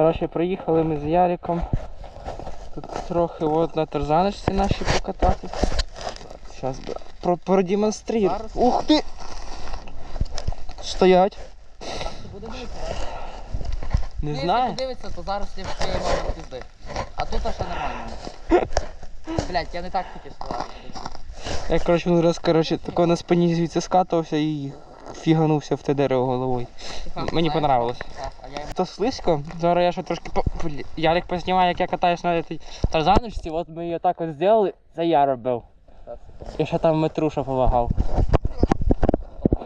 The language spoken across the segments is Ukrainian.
Коротше, приїхали ми з Яриком. Тут трохи от на тарзаночці наші покататися. Зараз про продемонструю. Ух ти! Стоять. Не Якщо знаю. подивиться, то зараз я ще маю пізди. А тут аж нормально. Блять, я не так тільки сказав. Я коротше один раз коротше, тако на спині звідси скатувався і фіганувся в те дерево головою. Мені понравилось. Я їм То слизько. Зараз я ще трошки по... Ярик познімає, як я катаюсь на цій тарзаночці. От ми її так от зробили, це я робив. І ще там Метруша допомагав.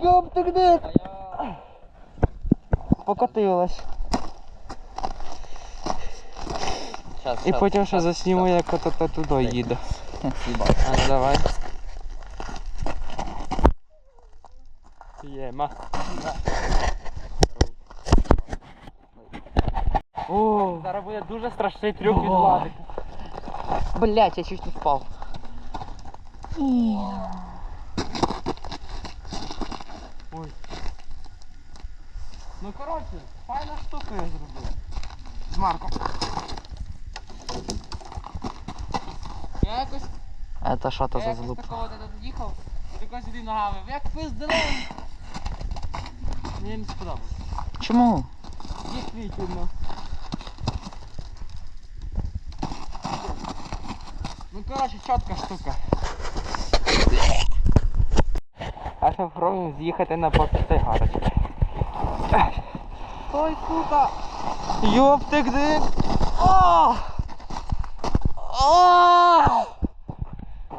Йоп, ти де? Покотилась. І потім ще засніму, як ото туди їде. ну давай. Єма. О, зараз буде дуже страшний трюк від О. Владика. Блять, я чуть не впав. Ой. Ну коротше, файна штука я зробив. З Марком. Я якось, Это що то я за якось злуп? такого де тут їхав, і Тако сюди ногами. Як пизделем. Мені не сподобалось. Чому? Действительно. Ну короче, чітка штука. А ще пробуємо з'їхати на покритій гарочки. Ой, сука! Йоптик дик! О! О!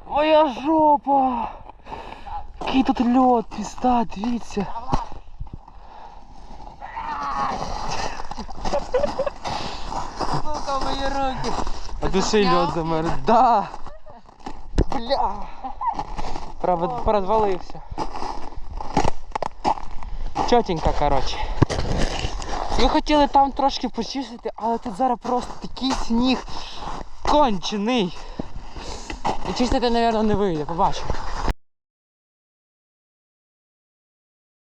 Моя жопа! Який тут льот, пізда, дивіться. Сука, мої руки. А й льот замер. Да! Бля! Правда, порозвалився. Чотенько, коротше. Ми хотіли там трошки почистити, але тут зараз просто такий сніг кончений. І чистити, мабуть, не вийде, побачимо.